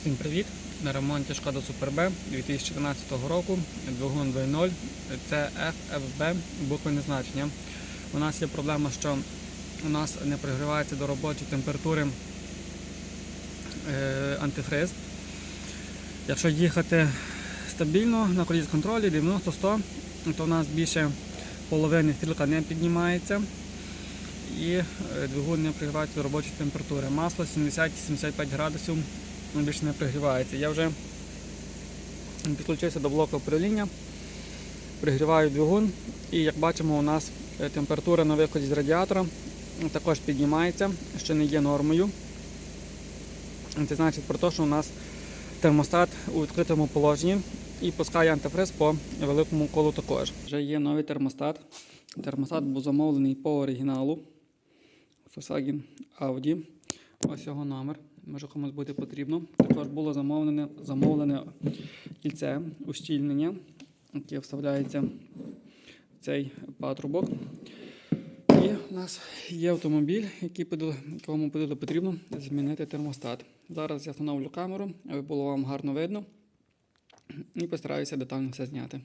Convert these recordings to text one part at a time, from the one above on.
Всім привіт! На ремонті Шкода Super B 2014 року, двигун 2.0, це FFB, буквене значення. У нас є проблема, що у нас не прогрівається до робочої температури е, антифриз. Якщо їхати стабільно на круїз контролі 90-100, то у нас більше половини стрілка не піднімається і е, двигун не прогрівається до робочої температури. Масло 70-75 градусів більше не пригрівається. Я вже підключився до блоку управління, пригріваю двигун і як бачимо у нас е, температура на виході з радіатора також піднімається, що не є нормою. Це значить про те, що у нас термостат у відкритому положенні і пускає антифриз по великому колу також. Вже є новий термостат. Термостат був замовлений по оригіналу Volkswagen Audi. Ось його номер. Може комусь буде потрібно. Також було замовлене, замовлене кільце ущільнення, яке вставляється в цей патрубок. І у нас є автомобіль, який якому буде потрібно змінити термостат. Зараз я встановлю камеру, аби було вам гарно видно. І постараюся детально все зняти.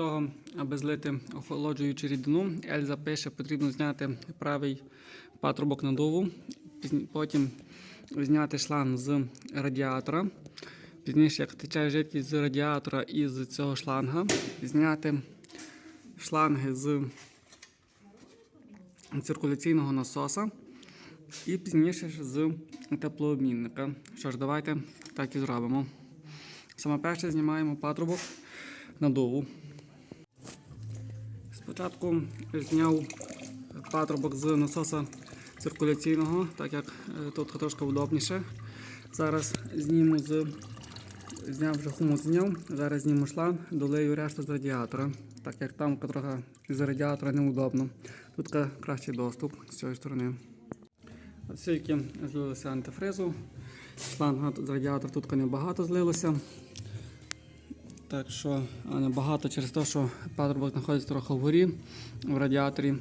Того, аби злити охолоджуючу рідину, Ельза пише, потрібно зняти правий патрубок надуву, потім зняти шланг з радіатора. Пізніше, як тече жидкість з радіатора і з цього шланга, зняти шланги з циркуляційного насоса і пізніше з теплообмінника. Що ж, давайте так і зробимо. Саме перше знімаємо патрубок надуву. Спочатку зняв патрубок з насоса циркуляційного, так як е, тут трошки удобніше. Зараз зніму з зняв вже хумус зняв, зараз зніму шланг, долию решту з радіатора, так як там трохи з радіатора неудобно. Тут кращий доступ з цієї сторони. Оскільки злилося антифризу, шланга з радіатора тут небагато злилося. Так що а, небагато через те, що патрубок знаходиться трохи вгорі в радіаторі.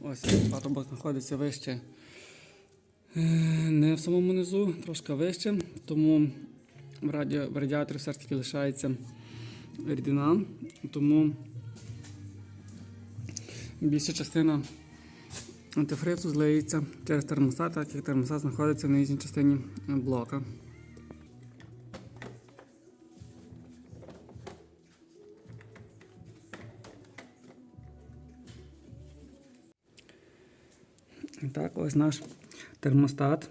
Ось патрубок знаходиться вище. е, Не в самому низу, трошки вище, тому в, раді... в радіаторі все ж таки лишається рідина, тому більша частина антифризу злиється через термостат, так як термостат знаходиться в нижній частині блока. Так, ось наш термостат.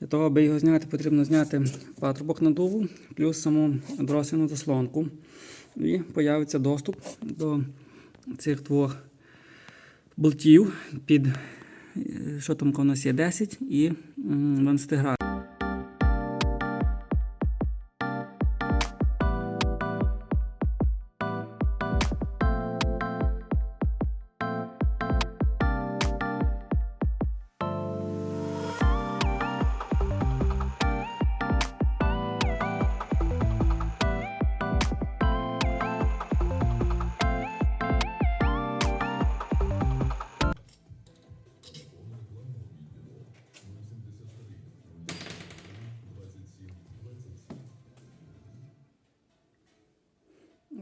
Для того, аби його зняти, потрібно зняти патрубок надуву, плюс саму дросину заслонку. І появиться доступ до цих двох болтів під, е, що там у нас є, 10 і м, 12 градусів.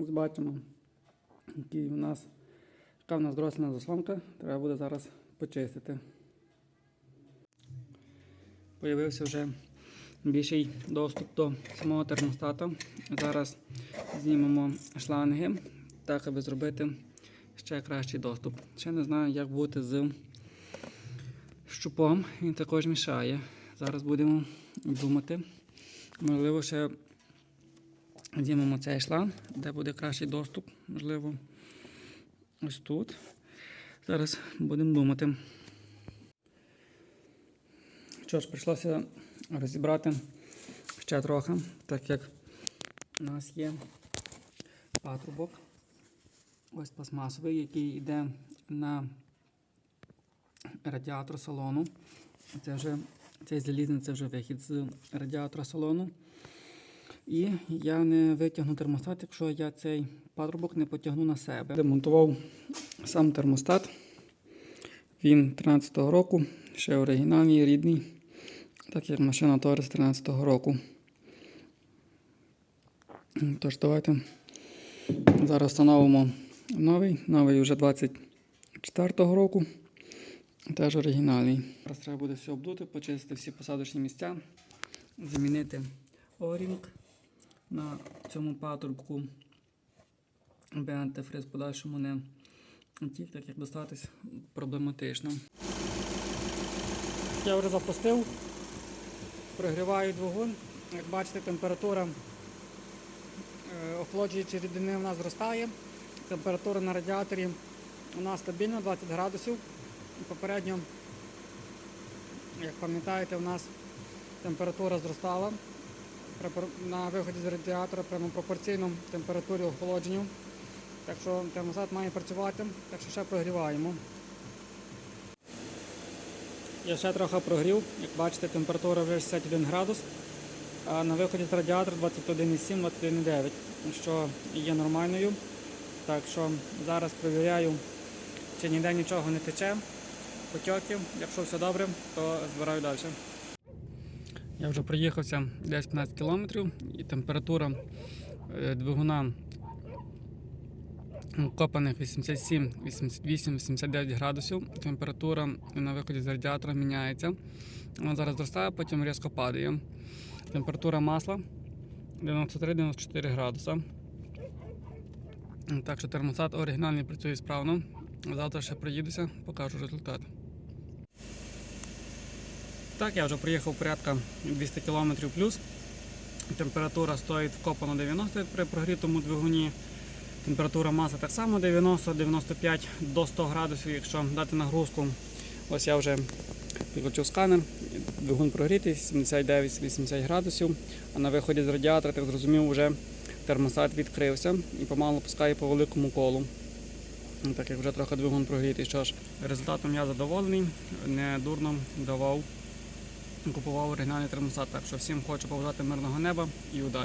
Ось бачимо, який у нас, яка в нас дросельна заслонка. Треба буде зараз почистити. Появився вже більший доступ до самого термостата. Зараз знімемо шланги, так аби зробити ще кращий доступ. Ще не знаю, як бути з щупом. Він також мішає. Зараз будемо думати. Можливо, ще Знімемо цей шланг, де буде кращий доступ, можливо, ось тут. Зараз будемо думати. Що ж, прийшлося розібрати ще трохи, так як у нас є патрубок. Ось пластмасовий, який йде на радіатор салону. Це вже цей залізний це вже вихід з радіатора салону. І я не витягну термостат, якщо я цей патрубок не потягну на себе. Демонтував сам термостат. Він 13-го року, ще оригінальний, рідний, так як машина Торис 13-го року. Тож, давайте зараз встановимо новий, новий вже 24-го року. Теж оригінальний. Зараз треба буде все обдути, почистити всі посадочні місця, замінити орінг на цьому патрубку, аби антифриз в подальшому не тік, так як достатись проблематично. Я вже запустив, прогріваю двигун. Як бачите, температура е, охолоджуючої рідини у нас зростає. Температура на радіаторі у нас стабільна 20 градусів. Попередньо, як пам'ятаєте, у нас температура зростала на виході з радіатора прямо пропорційно температурі охолодженню. Так що термостат має працювати, так що ще прогріваємо. Я ще трохи прогрів, як бачите, температура вже 61 градус, а на виході з радіатора 21,7-21,9, що є нормальною. Так що зараз перевіряю, чи ніде нічого не тече, потьоків. Якщо все добре, то збираю далі. Я вже проїхався десь 15 кілометрів і температура е, двигуна копаних 87, 88, 89 градусів. Температура на виході з радіатора міняється. Вона зараз зростає, потім різко падає. Температура масла 93-94 градуса. Так що термостат оригінальний працює справно. Завтра ще приїдуся, покажу результат. Так, я вже проїхав порядка 200 км плюс. Температура стоїть вкопано 90 при прогрітому двигуні. Температура маси так само 90-95 до 100 градусів, якщо дати нагрузку. Ось я вже підключив сканер, двигун прогрітий 79-80 градусів, а на виході з радіатора, так зрозумів, вже термостат відкрився і помалу пускає по великому колу. Так як вже трохи двигун прогрітий. Що ж, результатом я задоволений, не дурно давав, купував оригінальний термостат. Так що всім хочу побажати мирного неба і удачі.